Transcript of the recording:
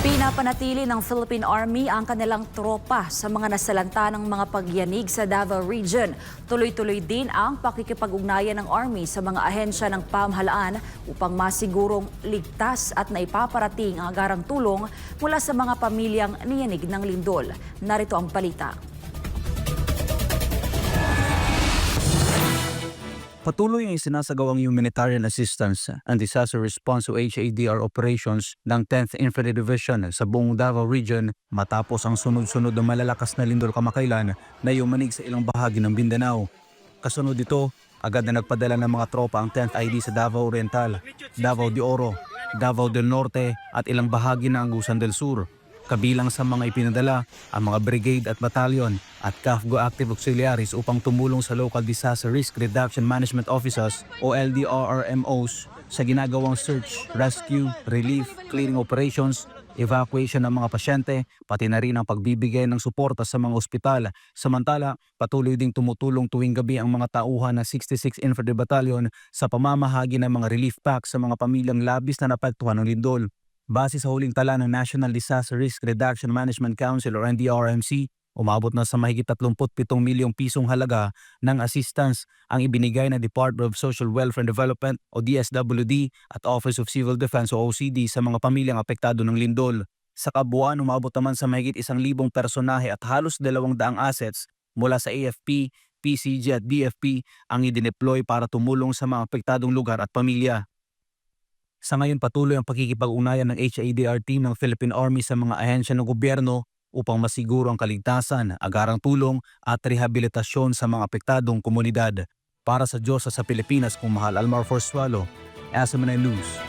Pinapanatili ng Philippine Army ang kanilang tropa sa mga nasalanta ng mga pagyanig sa Davao Region. Tuloy-tuloy din ang pakikipag-ugnayan ng Army sa mga ahensya ng pamahalaan upang masigurong ligtas at naipaparating ang agarang tulong mula sa mga pamilyang niyanig ng lindol. Narito ang balita. Patuloy ang isinasagawang humanitarian assistance and disaster response o HADR operations ng 10th Infantry Division sa buong Davao Region matapos ang sunod-sunod na malalakas na lindol kamakailan na yumanig sa ilang bahagi ng Mindanao. Kasunod dito, agad na nagpadala ng mga tropa ang 10th ID sa Davao Oriental, Davao de Oro, Davao del Norte at ilang bahagi ng Agusan del Sur. Kabilang sa mga ipinadala ang mga brigade at batalyon at CAFGO Active Auxiliaries upang tumulong sa Local Disaster Risk Reduction Management Offices o LDRRMOs sa ginagawang search, rescue, relief, clearing operations, evacuation ng mga pasyente, pati na rin ang pagbibigay ng suporta sa mga ospital. Samantala, patuloy ding tumutulong tuwing gabi ang mga tauhan ng 66 Infantry Battalion sa pamamahagi ng mga relief packs sa mga pamilyang labis na napektuhan ng lindol. Base sa huling tala ng National Disaster Risk Reduction Management Council or NDRMC, umabot na sa mahigit 37 milyong pisong halaga ng assistance ang ibinigay ng Department of Social Welfare and Development o DSWD at Office of Civil Defense o OCD sa mga pamilyang apektado ng lindol. Sa kabuuan, umabot naman sa mahigit isang libong personahe at halos dalawang daang assets mula sa AFP, PCG at DFP ang idineploy para tumulong sa mga apektadong lugar at pamilya. Sa ngayon patuloy ang pakikipag-ugnayan ng HADR team ng Philippine Army sa mga ahensya ng gobyerno upang masiguro ang kaligtasan, agarang tulong at rehabilitasyon sa mga apektadong komunidad. Para sa Diyos sa Pilipinas kung mahal Almar Forswalo, Asamanay News.